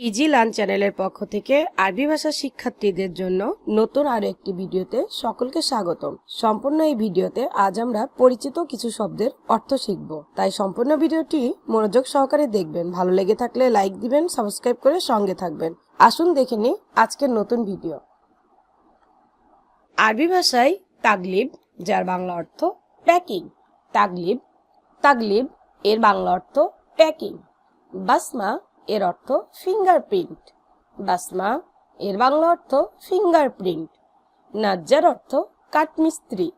Easy learn চ্যানেলের পক্ষ থেকে আরবি ভাষা শিক্ষার্থীদের জন্য নতুন আরও একটি ভিডিওতে সকলকে স্বাগতম। সম্পূর্ণ এই ভিডিওতে আজ আমরা পরিচিত কিছু শব্দের অর্থ শিখব। তাই সম্পূর্ণ ভিডিওটি মনোযোগ সহকারে দেখবেন। ভালো লেগে থাকলে লাইক দিবেন, সাবস্ক্রাইব করে সঙ্গে থাকবেন। আসুন দেখে নিই আজকের নতুন ভিডিও। আরবি ভাষায় তাগলিব, যার বাংলা অর্থ প্যাকিং। তাগলিব তাগলিব, এর বাংলা অর্থ প্যাকিং। বাসমা এর অর্থ ফিঙ্গারপ্রিন্ট বাসমা, এর বাংলা অর্থ ফিঙ্গারপ্রিন্ট নাজ্জার অর্থ কাঠমিস্ত্রি।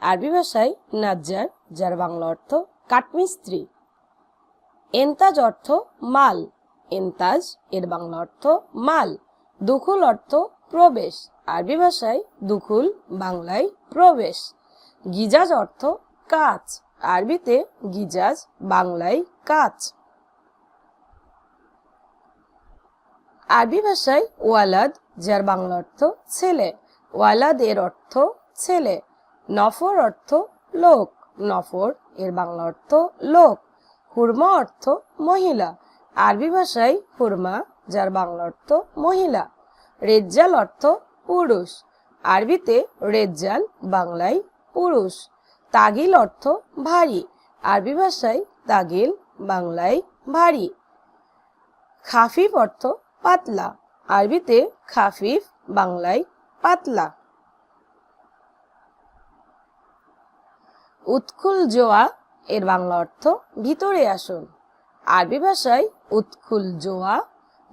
আরবি ভাষায় নাজ্জার, যার বাংলা অর্থ কাঠমিস্ত্রি। এন্তাজ অর্থ মাল। এন্তাজ, এর বাংলা অর্থ মাল। দুখুল অর্থ প্রবেশ। আরবি ভাষায় দুখুল, বাংলায় প্রবেশ। গিজাজ অর্থ কাচ। আরবিতে গিজাজ, বাংলায় কাচ। আরবি ভাষায় ওয়ালাদ, যার বাংলা অর্থ ছেলে। ওয়ালাদ এর অর্থ ছেলে। নফর অর্থ লোক। নফর এর বাংলা অর্থ লোক। হুরমা অর্থ মহিলা। আরবি ভাষায় হুরমা, যার বাংলা অর্থ মহিলা। রেজ্জাল অর্থ পুরুষ। আরবিতে রেজ্জাল বাংলায় পুরুষ। তাগিল অর্থ ভারী। আরবি ভাষায় তাগিল বাংলায় ভারী। খাফিফ অর্থ পাতলা। আরবিতে খাফিফ, বাংলায় পাতলা। উৎকুল জোয়া, এর বাংলা অর্থ ভিতরে আসুন। আরবি ভাষায় উৎকুল জোয়া,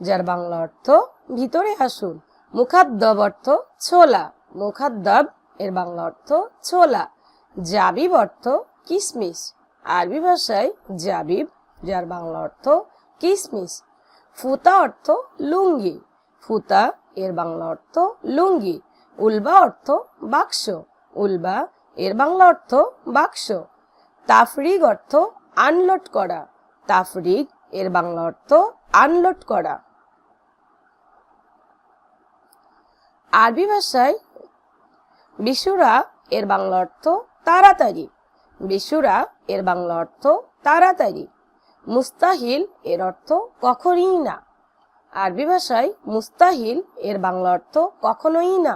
যার বাংলা অর্থ ভিতরে আসুন। মুখাদ্দব অর্থ ছোলা, মুখাদ্দব, এর বাংলা অর্থ ছোলা। জাবিব অর্থ কিসমিস। আরবি ভাষায় জাবিব, যার বাংলা অর্থ কিসমিস। ফুতা অর্থ লুঙ্গি। ফুতা, এর বাংলা অর্থ লুঙ্গি। উলবা অর্থ বাক্স। উলবা, এর বাংলা অর্থ বাক্স। তাফরিগ অর্থ আনলোড করা। তাফরিগ, এর বাংলা অর্থ আনলোড করা। আরবি ভাষায় বিশুরা, এর বাংলা অর্থ তাড়াতাড়ি। বিশুরা, এর বাংলা অর্থ তাড়াতাড়ি। মুস্তাহিল এর অর্থ কখনই না। আরবি ভাষায় মুস্তাহিল এর বাংলা অর্থ কখনোই না।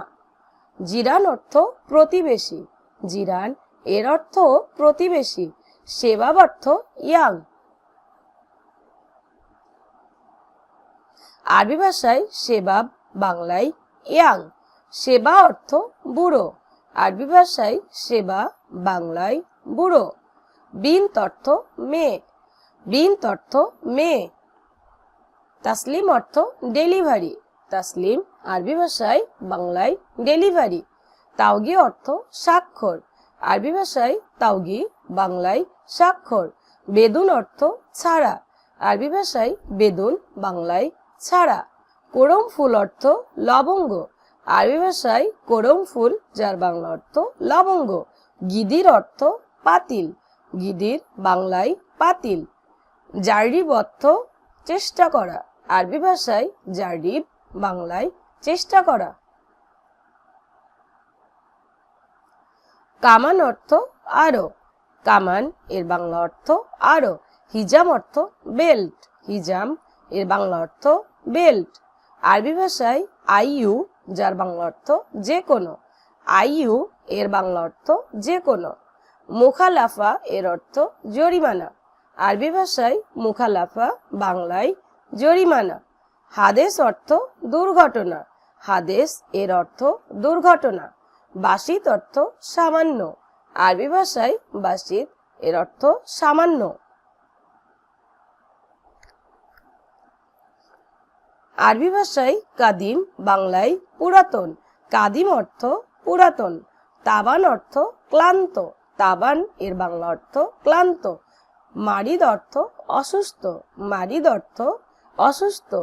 জিরান অর্থ প্রতিবেশী। জিরান এর অর্থ প্রতিবেশী। সেবাব অর্থ ইয়াং। আরবি ভাষায় সেবাব বাংলায় ইয়াং। সেবা অর্থ বুড়ো। আরবি ভাষায় সেবা বাংলায় বুড়ো। বিন্ত অর্থ মেয়ে। বিন্ত অর্থ মেয়ে। তাসলিম অর্থ ডেলিভারি। তাসলিম আরবি ভাষায় বাংলায় ডেলিভারি। তাওগি অর্থ স্বাক্ষর। আরবি ভাষায় তাওগি, বাংলায় স্বাক্ষর। বেদুন অর্থ ছাড়া। আরবি ভাষায় বেদুন, বাংলায় ছাড়া। করম ফুল অর্থ লবঙ্গ। আরবি ভাষায় করম ফুল, যার বাংলা অর্থ লবঙ্গ। গিদির অর্থ পাতিল। গিদির বাংলায় পাতিল। জারিব অর্থ চেষ্টা করা। আরবি ভাষায় জারিব, বাংলায় চেষ্টা করা। কামান অর্থ আরও। কামান এর বাংলা অর্থ আরও। হিজাম অর্থ বেল্ট। হিজাম এর বাংলা অর্থ বেল্ট। আরবি ভাষায় আইইউ যার বাংলা অর্থ যে কোনো আইইউ এর বাংলা অর্থ যে কোনো মুখালাফা এর অর্থ জরিমানা। আরবি ভাষায় মুখালাফা, বাংলায় জরিমানা। হাদেস অর্থ দুর্ঘটনা। হাদেস এর অর্থ দুর্ঘটনা। বাসিত অর্থ সামান্য। আরবি ভাষায় বাসিত এর অর্থ সামান্য। আরবি ভাষায় কাদিম, বাংলায় পুরাতন। কাদিম অর্থ পুরাতন। তাবান অর্থ ক্লান্ত। তাবান এর বাংলা অর্থ ক্লান্ত। মারিদ অর্থ অসুস্থ, মারিদ অর্থ অসুস্থ।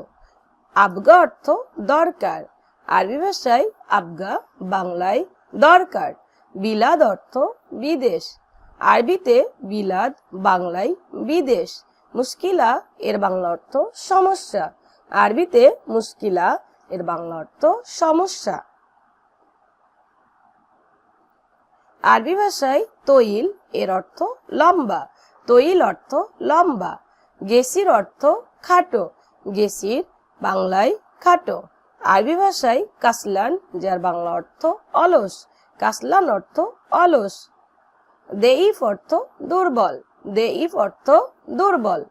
আবগা অর্থ দরকার। আরবি ভাষায় আবগা বাংলায় দরকার। বিলাদ অর্থ বিদেশ। আরবিতে বিলাদ বাংলায় বিদেশ। মুশকিলা এর বাংলা অর্থ সমস্যা। আরবিতে মুশকিলা এর বাংলা অর্থ সমস্যা। আরবি ভাষায় তৈল এর অর্থ লম্বা। তৈল অর্থ লম্বা, গেসির অর্থ খাটো, গেসির বাংলায় খাটো। আরবি ভাষায় কাসলান, যার বাংলা অর্থ অলস, কাসলান অর্থ অলস। দেইফ অর্থ দুর্বল, দেইফ অর্থ দুর্বল।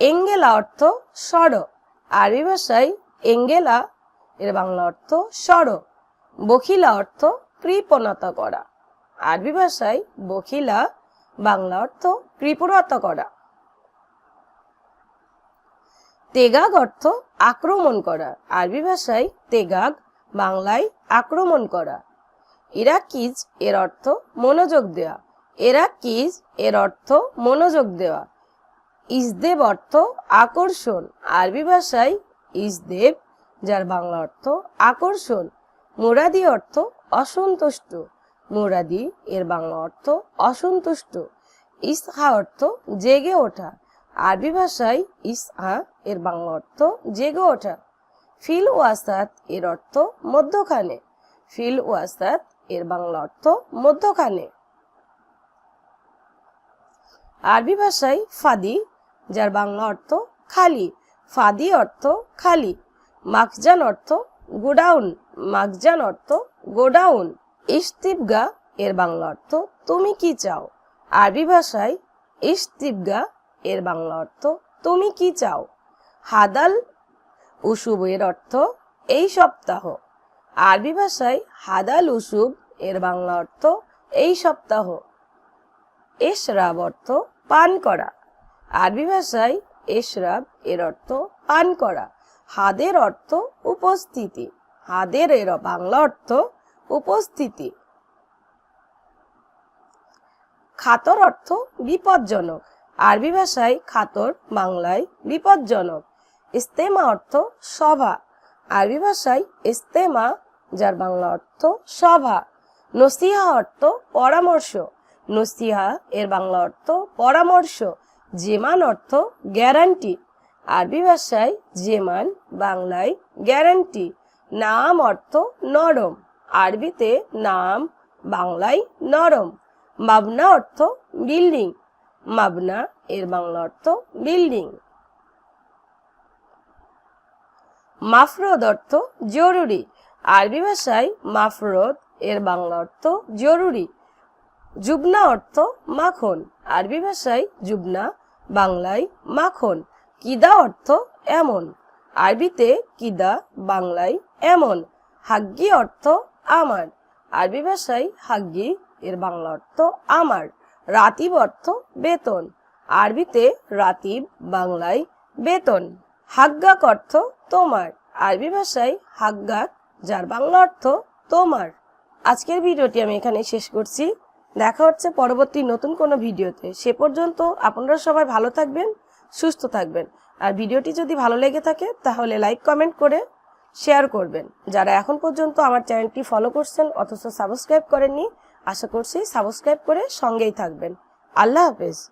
এঙ্গেলা অর্থ সড় আরবি ভাষায় এঙ্গেলা, এর বাংলা অর্থ সড় বখিলা অর্থ কৃপণতা করা। আরবি ভাষায় বখিলা বাংলা অর্থ কৃপণতা করা। তেগাগ অর্থ আক্রমণ করা। আরবি ভাষায় তেগাগ, বাংলায় আক্রমণ করা। ইরাকিজ এর অর্থ মনোযোগ দেওয়া। এরাকিজ এর অর্থ মনোযোগ দেওয়া। ইসদেব অর্থ আকর্ষণ। আরবি ভাষায় ইসদেব যার বাংলা অর্থ আকর্ষণ। মোরাদি অর্থ অসন্তুষ্ট। মুরাদি, এর বাংলা অর্থ অসন্তুষ্ট। ইসহা অর্থ জেগে ওঠা। আরবি ভাষায় ইসহা, এর বাংলা অর্থ জেগে ওঠা। ফিল ওয়াসাত, এর অর্থ মধ্যখানে। ফিল ওয়াসাত, এর বাংলা অর্থ মধ্যখানে। আরবি ভাষায় ফাদি, যার বাংলা অর্থ খালি। ফাদি অর্থ খালি। মাকজান অর্থ গোডাউন। মাকজান অর্থ গোডাউন। ইস্তিবগা এর বাংলা অর্থ, তুমি কি চাও? আরবি ভাষায় ইস্তিবগা এর বাংলা অর্থ, তুমি কি চাও? হাদাল উসুব এর অর্থ, এই সপ্তাহ। আরবি ভাষায়, হাদাল উসুব এর বাংলা অর্থ, এই সপ্তাহ। এশরাব অর্থ, পান করা। আরবি ভাষায়, এশরাব এর অর্থ, পান করা। হাদের অর্থ, উপস্থিতি। হাদের এর বাংলা অর্থ উপস্থিতি। খাতর অর্থ বিপজ্জনক। আরবি ভাষায় খাতর, বাংলায় বিপজ্জনক। ইস্তেমা অর্থ সভা। আরবি ভাষায় ইস্তেমা, যার বাংলা অর্থ সভা। নসিহা অর্থ পরামর্শ। নসিহা এর বাংলা অর্থ পরামর্শ। জেমান অর্থ গ্যারান্টি। আরবি ভাষায় জেমান, বাংলায় গ্যারান্টি। নাম অর্থ নরম। আরবিতে নাম, বাংলায় নরম। মাবনা অর্থ বিল্ডিং। মাবনা, এর বাংলা অর্থ বিল্ডিং। মাফরদ অর্থ জরুরি। আরবি ভাষায় মাফরদ, এর বাংলা অর্থ জরুরি। জুবনা অর্থ মাখন। আরবি ভাষায় জুবনা, বাংলায় মাখন। কিদা অর্থ এমন। আরবিতে কিদা, বাংলায় এমন। হাগ্গি অর্থ আমার। আরবি ভাষায় হাগ্গি, এর বাংলা অর্থ আমার। রাতিব অর্থ বেতন। আরবিতে রাতিব, বাংলায় বেতন। হাগ্গাক অর্থ তোমার। আরবি ভাষায় হাগ্গাক, যার বাংলা অর্থ তোমার। আজকের ভিডিওটি আমি এখানে শেষ করছি। দেখা হচ্ছে পরবর্তী নতুন কোনো ভিডিওতে। সে পর্যন্ত আপনারা সবাই ভালো থাকবেন, সুস্থ থাকবেন। আর ভিডিওটি যদি ভালো লেগে থাকে, তাহলে লাইক কমেন্ট করে শেয়ার করবেন। যারা এখন পর্যন্ত আমার চ্যানেলটি ফলো করছেন অথচ সাবস্ক্রাইব করেননি, আশা করছি সাবস্ক্রাইব করে সঙ্গেই থাকবেন। আল্লাহ হাফেজ।